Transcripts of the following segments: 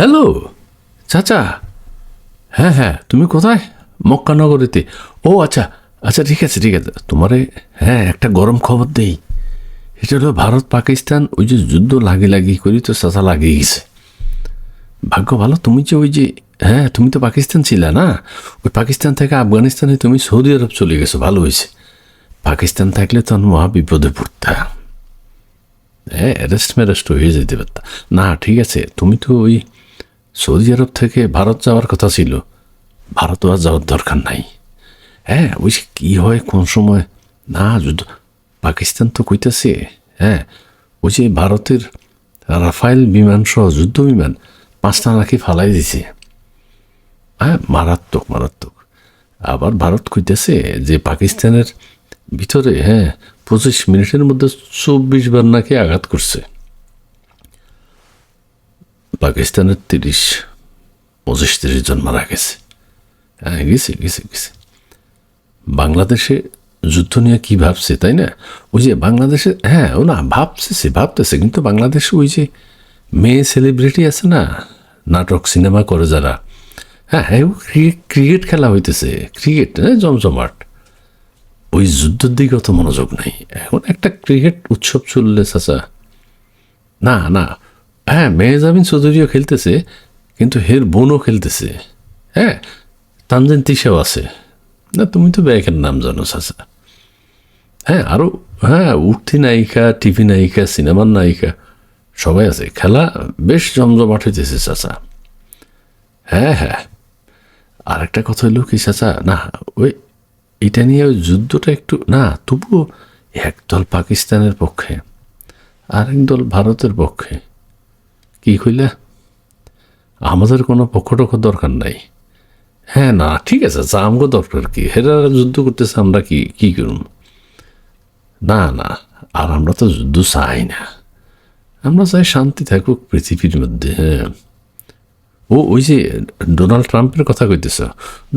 Hello চাচা। হ্যাঁ হ্যাঁ তুমি কোথায়? মক্কানগরীতে। ও আচ্ছা আচ্ছা ঠিক আছে ঠিক আছে। তোমারে হ্যাঁ একটা গরম খবর দেই। এটা হলো ভারত, পাকিস্তান, ওই যে যুদ্ধ লাগি লাগি করি তো চাচা লাগিয়ে গেছে। ভাগ্য ভালো, তুমি যে ওই যে হ্যাঁ তুমি তো পাকিস্তান ছিলে না? ওই পাকিস্তান থেকে আফগানিস্তানে তুমি সৌদি আরব চলে গেছো, ভালো হয়েছে। পাকিস্তান থাকলে তখন মহা বিপদে পড়তা হ্যাঁ অ্যারেস্ট ম্যারেস্ট হয়ে যেতে পারতা না, ঠিক আছে, তুমি তো ওই সৌদি আরব থেকে ভারত যাওয়ার কথা ছিল। ভারত আর যাওয়ার দরকার নাই। হ্যাঁ যে কী হয়, কোন সময়? না, যুদ্ধ পাকিস্তান তো কইতাছে হ্যাঁ। ওই যে ভারতের রাফাইল বিমান সহ যুদ্ধ বিমান পাঁচটা নাকি ফালাই দিছে। হ্যাঁ মারাত্মক মারাত্মক। আবার ভারত কইতেছে যে পাকিস্তানের ভিতরে হ্যাঁ পঁচিশ মিনিটের মধ্যে চব্বিশ বার নাকি আঘাত করছে। পাকিস্তানের তিরিশ, পঁচিশ, তিরিশ জন মারা গেছে। হ্যাঁ গেছে গেছে গেছে। বাংলাদেশে যুদ্ধ নিয়ে কি ভাবছে, তাই না? ওই যে বাংলাদেশে হ্যাঁ ও না ভাবছে সে ভাবতেছে, কিন্তু বাংলাদেশে ওই যে মেয়ে সেলিব্রিটি আছে না, নাটক, সিনেমা করে যারা হ্যাঁ হ্যাঁ ও ক্রিকেট ক্রিকেট খেলা হইতেছে, ক্রিকেট হ্যাঁ জমজমাট। ওই যুদ্ধের দিকে অত মনোযোগ নাই। এখন একটা ক্রিকেট উৎসব চললে, চাচা, না না হ্যাঁ মেহজাবিন চৌধুরীও খেলতেছে, কিন্তু হের বোনও খেলতেছে। হ্যাঁ তানজিন তিসাও আছে। না, তুমি তো ব্যাকের নাম জানো, চাচা। হ্যাঁ আরও হ্যাঁ উঠতি নায়িকা, টিভি নায়িকা, সিনেমার নায়িকা, সবাই আছে। খেলা বেশ জমজমাট হইতেছে চাচা। হ্যাঁ হ্যাঁ। আর একটা কথা হইল কি, চাচা? না, ওই, এটা নিয়ে ওই যুদ্ধটা একটু, না, তবুও একদল পাকিস্তানের পক্ষে আরেক দল ভারতের পক্ষে। কি কইলা? আমাদের কোনো পক্ষটক্ষ দরকার নাই। হ্যাঁ না, ঠিক আছে আচ্ছা আমগো দরকার কি? হেরা যুদ্ধ করতেছে, আমরা কি কি করুন না না, আর আমরা তো যুদ্ধ চাই না। আমরা চাই শান্তি থাকুক পৃথিবীর মধ্যে হ্যাঁ। ও, ওই যে ডোনাল্ড ট্রাম্পের কথা কইতেছ?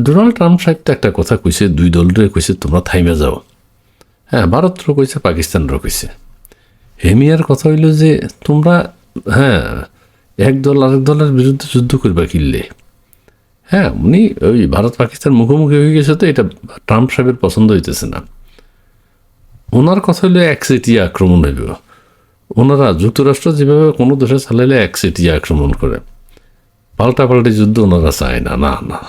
ডোনাল্ড ট্রাম্প সাহেব তো একটা কথা কইছে, দুই দলরে কইছে, তোমরা থাইমে যাও। হ্যাঁ ভারতরও কইছে পাকিস্তানরও কইছে। হেমিয়ার কথা হইল যে, তোমরা হ্যাঁ এক দল আরেক দলের বিরুদ্ধে যুদ্ধ করবা কিনলে। হ্যাঁ উনি ওই ভারত পাকিস্তান মুখোমুখি হয়ে গেছে তো এটা ট্রাম্প সাহেবের পছন্দ হইতেছে না। ওনার কথা হইল একচেটিয়া আক্রমণ হইব ওনারা যুক্তরাষ্ট্র যেভাবে কোনো দেশে চালাইলে একচেটিয়া আক্রমণ করে। পাল্টা পাল্টি যুদ্ধ ওনারা চায় না না না।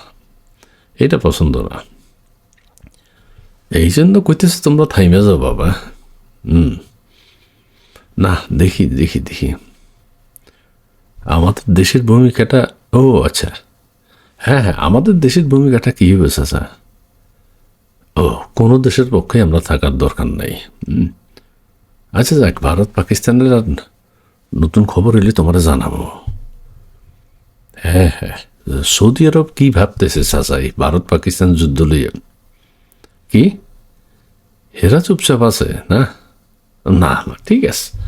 এটা পছন্দ না। এই জন্য কইতেছে তোমরা থাইমে যাও বাবা। হুম। না, দেখি দেখি দেখি। আমাদের দেশের ভূমিকাটা, ও আচ্ছা। হ্যাঁ হ্যাঁ আমাদের দেশের ভূমিকাটা কী হবে, চাচা? ও, কোনো দেশের পক্ষে আমরা থাকার দরকার নেই। আচ্ছা যাক, ভারত, পাকিস্তানের আর নতুন খবর এলে তোমার জানাব। হ্যাঁ হ্যাঁ সৌদি আরব কি ভাবতেছে চাচাই ভারত, পাকিস্তান যুদ্ধ লইয়ে? কি? হেরা চুপচাপ আছে, না? না না, ঠিক আছে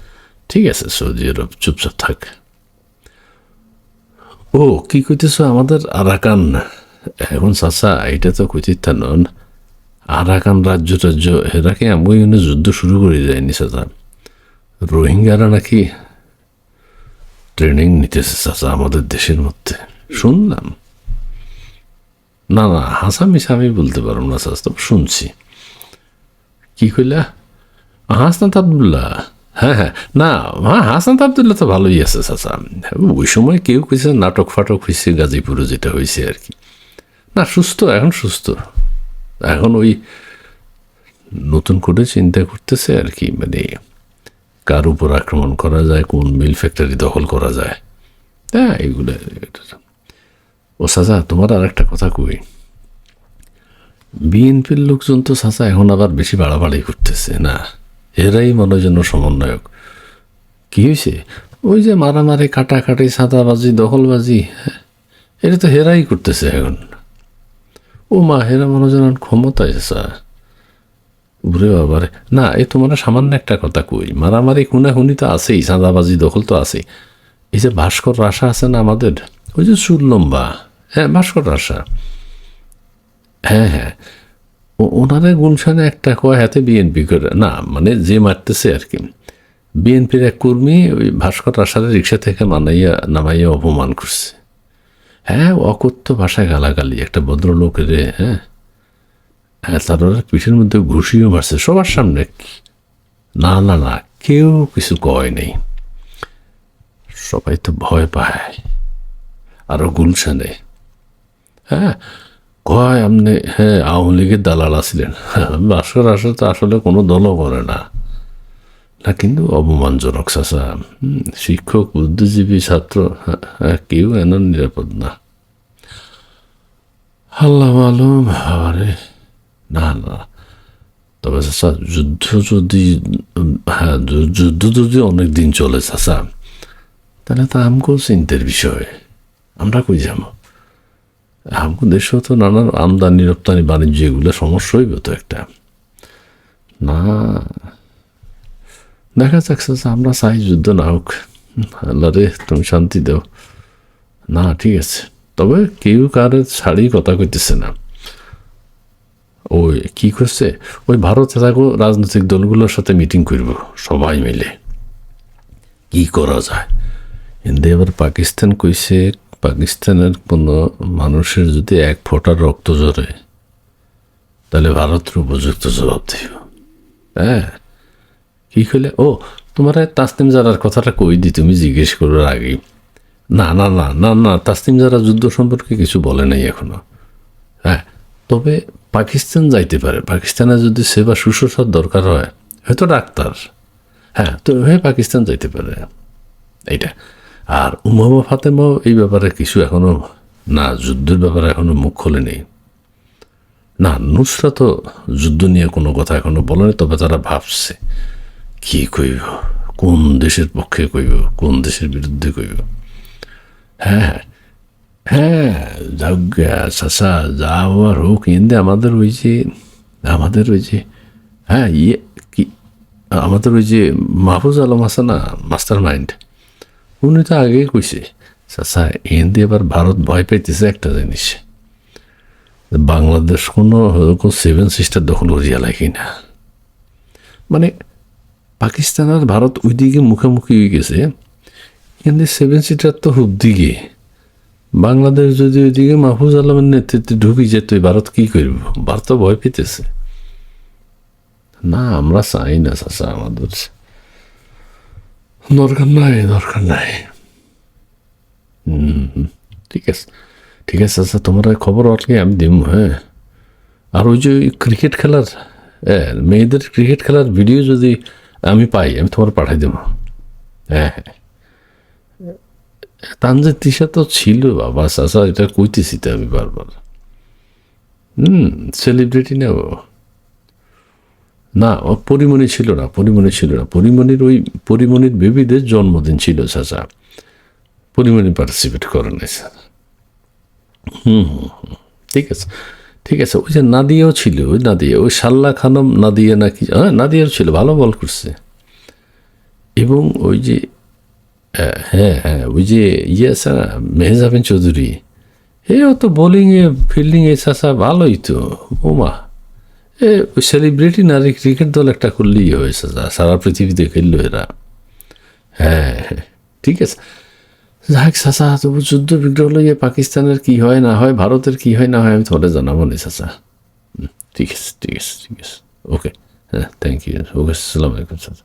ঠিক আছে, সৌদি আরব চুপচাপ থাক। ও, কি কইতেছ? আমাদের আরাকান। এখন চাচা এটা তো কইতে নন। আরাকান রাজ্য টাজ্য হেরাকে আমি এখানে যুদ্ধ শুরু করে যায়নি চাচা? রোহিঙ্গারা নাকি ট্রেনিং নিতেছে চাচা আমাদের দেশের মধ্যে। শুনলাম। না না হাসামিস আমি বলতে পারব না চাচা শুনছি। কি কইলা? হাসনাত আবদুল্লাহ হ্যাঁ হ্যাঁ। না হ্যাঁ হাসনাত আবদুল্লাহ তো ভালোই আছে, চাচা। ওই সময় কেউ কইছে নাটক ফাটক হয়েছে গাজীপুরে যেটা হয়েছে আর কি। না, সুস্থ, এখন সুস্থ। এখন ওই নতুন করে চিন্তা করতেছে আর কি মানে কার উপর আক্রমণ করা যায়, কোন মিল ফ্যাক্টরি দখল করা যায়। হ্যাঁ এগুলো ও সাজা তোমার আর একটা কথা কই। বিএনপির লোকজন তো চাচা এখন আবার বেশি বাড়াবাড়ি করতেছে, না? এরাই মনে যেন সমন্বয়ক। কি হয়েছে ওই যে মারামারি কাটাকাটি সাদাবাজি দখলবাজি হ্যাঁ, এটা তো হেরাই করতেছে এখন। ও মা হেরা মনে যেন ক্ষমতায় স্যার। বুড়ে বাবারে। না এই তোমার সামান্য একটা কথা কই। মারামারি খুনাখুনি তো আছেই চাঁদাবাজি দখল তো আছেই। এই যে ভাস্কর রাশা আছে না আমাদের? ওই যে চুল লম্বা হ্যাঁ ভাস্কর রাশা হ্যাঁ হ্যাঁ। ও ওনাদের গুলশানে একটা কয় হাতে বিএনপি করে। না মানে যে মারতেছে আর কি। বিএনপির এক কর্মী ওই ভাস্কর আসারে রিক্সা থেকে মানাইয়া নামাইয়া অপমান করছে। হ্যাঁ অকথ্য ভাষায় গালাগালি, একটা ভদ্রলোকের হ্যাঁ? হ্যাঁ তার পিঠের মধ্যে ঘুষিও মারছে। সবার সামনে না না না, কেউ কিছু কয় নেই। সবাই তো ভয় পায়। আরও গুলশানে। হ্যাঁ কয় আপনি হ্যাঁ আওয়ামী লীগের দালাল আছিলেন। ভাস্কর আসলে তো আসলে কোনো দলও করে না। না কিন্তু অপমানজনক হুম, শিক্ষক বুদ্ধিজীবী ছাত্র হ্যাঁ, কেউ এন নিরাপদ না। আল্লাহ মালুম আরে না না। তবে চাচা যুদ্ধ যদি হ্যাঁ যুদ্ধ যদি অনেক দিন চলে চাচা তাহলে তো আমগো চিন্তার বিষয়। আমরা কই যাব? আমগো দেশেও তো নানান আমদানি, রপ্তানি, বাণিজ্য এগুলো সমস্যা হইব তো একটা। না, দেখা যাচ্ছে যে আমরা চাই যুদ্ধ না হোক। আল্লাহ রে, তুমি শান্তি দাও। না, ঠিক আছে। তবে কেউ কারে ছাড়ি কথা কইতেছে না। ওই, কি করছে? ওই ভারতে থাকো রাজনৈতিক দলগুলোর সাথে মিটিং করব, সবাই মিলে। কি করা যায়? এবার পাকিস্তান কইছে পাকিস্তানের কোনো মানুষের যদি এক ফোঁটার রক্ত ঝরে, তাহলে ভারতের উপযুক্ত জবাব দিও। হ্যাঁ? কি কইলে? ও, তোমার তাসনিম জারার কথাটা কই দি? তুমি জিজ্ঞেস করার আগে না না না না না, তাসনিম জারা যুদ্ধ সম্পর্কে কিছু বলে নাই এখনও। হ্যাঁ তবে পাকিস্তান যাইতে পারে। পাকিস্তানে যদি সেবা শুশ্রূষার দরকার হয়, হয়তো ডাক্তার। হ্যাঁ তো হ্যাঁ পাকিস্তান যাইতে পারে। এইটা। আর উমামা ফাতেমাও এই ব্যাপারে কিছু এখনও না, যুদ্ধের ব্যাপারে এখনও মুখ খোলে নেই না, নুসরা তো যুদ্ধ নিয়ে কোনো কথা এখনও বলেনি, তবে তারা ভাবছে, কি কইব? কোন দেশের পক্ষে কইব? কোন দেশের বিরুদ্ধে কইব? হ্যাঁ হ্যাঁ যাক চাষা যা হওয়ার হোক কিন্তু আমাদের ওই যে, আমাদের ওই যে হ্যাঁ ইয়ে কি, আমাদের ওই যে মাহফুজ আলম আছে না মাস্টার মাইন্ড উনি তো আগেই কইছে চাষা হিন্দি এবার ভারত ভয় পাইতেছে একটা জিনিস। বাংলাদেশ কোনো সেভেন সিস্টার দখল করিয়া লাগে না। মানে পাকিস্তান আর ভারত ওই দিকে মুখোমুখি হয়ে গেছে, কিন্তু সেভেন সিটার তো হুব দিকে। বাংলাদেশ যদি ওইদিকে মাহফুজ আলমের নেতৃত্বে ঢুকি যেত ভারত কি করব? ভারত ভয় পেতেছে। না, আমরা চাই না, চাচা, আমাদের দরকার নাই দরকার নাই। হুম, ঠিক আছে ঠিক আছে আচ্ছা তোমার খবর আটকে আমি দিব হ্যাঁ? আর ওই যে ক্রিকেট খেলার হ্যাঁ মেয়েদের ক্রিকেট খেলার ভিডিও যদি আমি পাই আমি তোমার পাঠাই দেবো। হ্যাঁ হ্যাঁ তানজিদ তিশা তো ছিল বাবা চাচা এটা কইতেছি তো আমি বারবার। হুম সেলিব্রিটি না ও না পরিমণি ছিল না পরিমণি ছিল না। পরিমণির ওই পরিমণির বেবিদের জন্মদিন ছিল চাচা। পরিমণি পার্টিসিপেট করে নাই স্যার। হুম হুম হুম, ঠিক আছে ঠিক আছে। ওই যে নাদিয়াও ছিল ওই নাদিয়া ওই সাল্লা খানম নাদিয়া নাকি হ্যাঁ নাদিয়াও ছিল ভালো বল করছে। এবং ওই যে হ্যাঁ হ্যাঁ ওই যে ইয়ে না মেহজাবিন চৌধুরী। এও তো বোলিংয়ে ফিল্ডিংয়ে চাষা ভালোই তো। ওমা সেলিব্রিটি নারী ক্রিকেট দল একটা করলেই হয়েছে সারা পৃথিবীতে খেললো এরা। হ্যাঁ হ্যাঁ, ঠিক আছে। যাক চাচা তবু যুদ্ধ বিগ্রহ লইয়ে পাকিস্তানের কি হয় না হয় ভারতের কি হয় না হয় আমি তোরে জানাব নি চাচা। ঠিক আছে ঠিক আছে ঠিক আছে। ওকে হ্যাঁ থ্যাংক ইউ ওকে সালাম আলাইকুম চাচা।